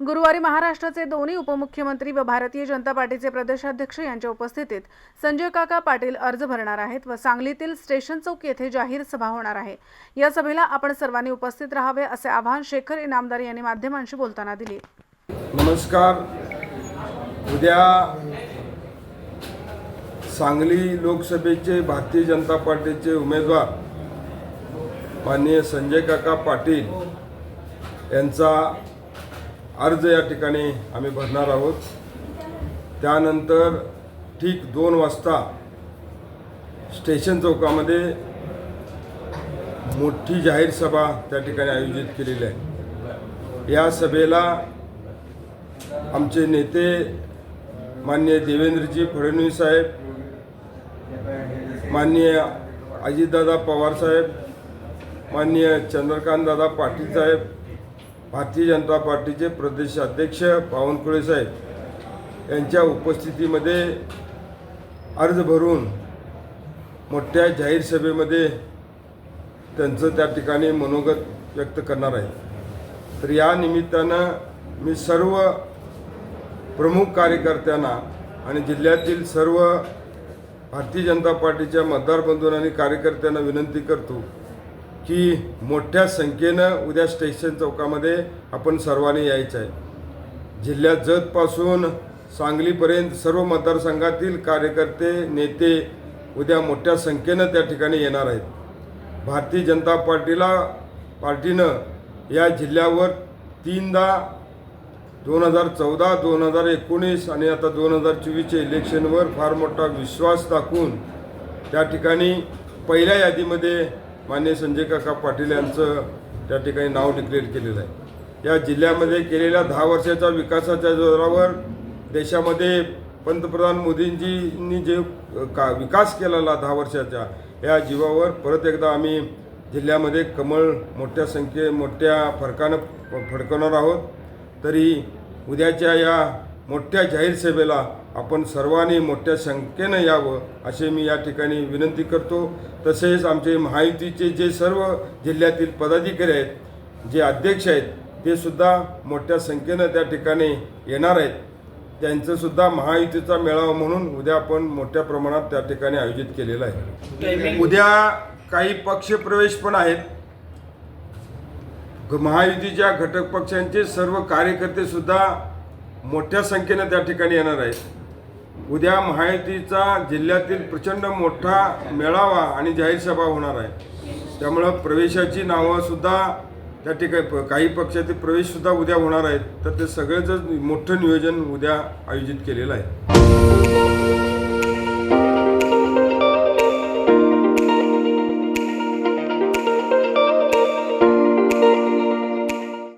गुरुवारी महाराष्ट्राचे दोन्ही उपमुख्यमंत्री व भारतीय जनता पार्टीचे प्रदेशाध्यक्ष यांच्या उपस्थितीत संजय काका पाटील अर्ज भरणार आहेत व सांगलीतील स्टेशन चौक येथे जाहीर सभा होणार आहे. या सभेला आपण सर्वांनी उपस्थित राहावे असे आवाहन शेखर इनामदार यांनी माध्यमांशी बोलताना दिले. नमस्कार. उद्या सांगली लोकसभेचे भारतीय जनता पार्टीचे उमेदवार माननीय संजय काका पाटील यांचा अर्ज या ठिकाणी आम्ही भरणार आहोत. त्यानंतर ठीक दोन वाजता स्टेशन चौकामध्ये मोठी जाहीर सभा त्या ठिकाणी आयोजित केलेली आहे. या सभेला आमचे नेते माननीय देवेंद्रजी फडणवीस साहेब माननीय अजितदादा पवार साहेब माननीय चंद्रकांतदादा पाटील साहेब भारतीय जनता पार्टीचे प्रदेश अध्यक्ष बावनकुळे साहेब यांच्या उपस्थितीमध्ये अर्ज भरून मोठ्या जाहीर सभेमध्ये त्यांचं त्या ठिकाणी मनोगत व्यक्त करणार आहे. तर या निमित्तानं मी सर्व प्रमुख कार्यकर्त्यांना आणि जिल्ह्यातील सर्व भारतीय जनता पार्टीच्या मतदार बंधूंना आणि कार्यकर्त्यांना विनंती करतो की मोठ्या संख्येनं उद्या स्टेशन चौकामध्ये आपण सर्वांनी यायचं आहे. जिल्ह्यात जतपासून सांगलीपर्यंत सर्व मतदारसंघातील कार्यकर्ते नेते उद्या मोठ्या संख्येनं त्या ठिकाणी येणार आहेत. भारतीय जनता पार्टीला पार्टीनं या जिल्ह्यावर तीनदा दोन हजार चौदा दोन हजार एकोणीस आणि आता दोन हजार चोवीसच्या इलेक्शनवर फार मोठा विश्वास दाखवून त्या ठिकाणी पहिल्या यादीमध्ये मान्य संजय काका पाटील यांचं त्या ठिकाणी नाव डिक्लेअर केलेलं आहे. या जिल्ह्यामध्ये केलेल्या दहा वर्षाच्या विकासाच्या जोरावर देशामध्ये पंतप्रधान मोदींजींनी जे का विकास केलेला दहा वर्षाच्या या जीवावर परत एकदा आम्ही जिल्ह्यामध्ये कमळ मोठ्या संख्ये मोठ्या फरकानं फडकवणार आहोत. तरी उद्याच्या या मोठ्या जाहीर सभेला आपण सर्वांनी मोठ्या संख्येनं यावं असे मी या ठिकाणी विनंती करतो. तसेच आमचे महायुतीचे जे सर्व जिल्ह्यातील पदाधिकारी आहेत जे अध्यक्ष आहेत ते सुद्धा मोठ्या संख्येनं त्या ठिकाणी येणार आहेत. त्यांचंसुद्धा महायुतीचा मेळावा म्हणून उद्या आपण मोठ्या प्रमाणात त्या ठिकाणी आयोजित केलेला आहे. उद्या काही पक्षप्रवेश पण आहेत. महायुतीच्या घटक पक्षांचे सर्व कार्यकर्ते सुद्धा मोठ्या संख्येनं त्या ठिकाणी येणार आहेत. उद्या महायुतीचा जिल्ह्यातील प्रचंड मोठा मेळावा आणि जाहीर सभा होणार आहे. त्यामुळं प्रवेशाची नावंसुद्धा त्या ठिकाणी प- काही पक्षाचे प्रवेशसुद्धा उद्या होणार आहेत. तर ते सगळ्याच मोठं नियोजन उद्या आयोजित केलेलं आहे.